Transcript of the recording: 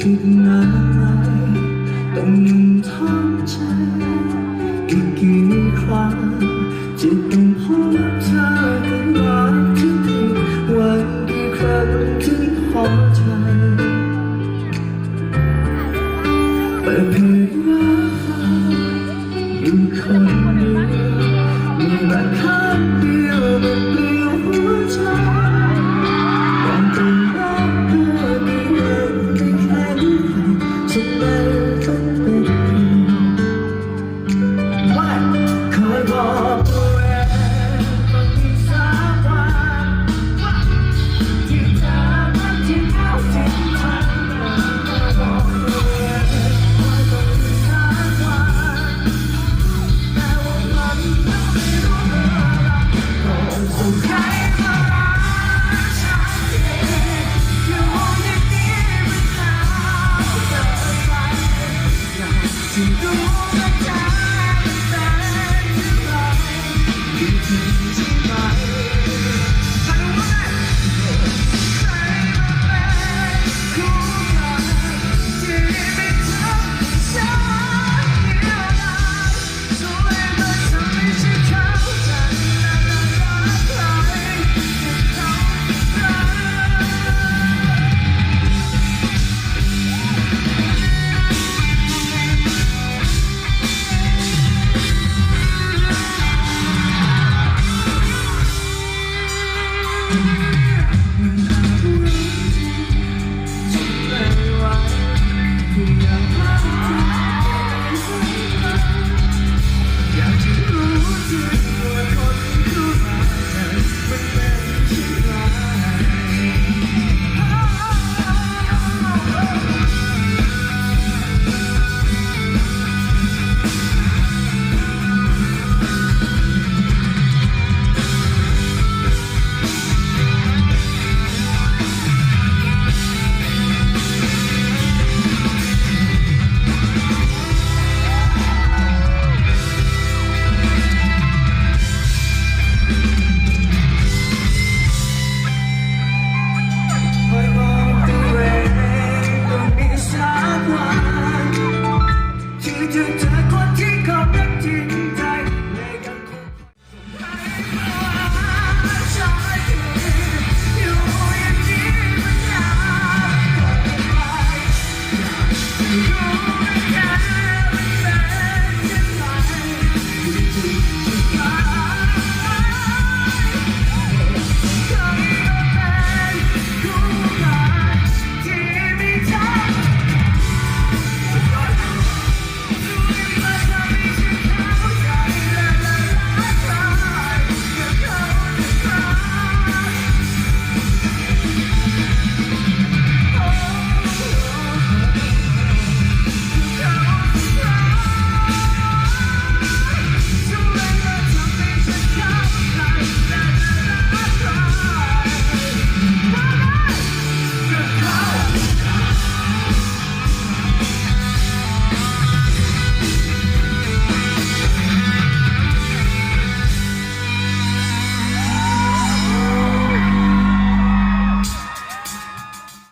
คิดนาไหต้องนั่งทำใจกี่กี่ครั้งจะต้องพบเธอกันมาที่วันกี่ครั้งถึงพอ Never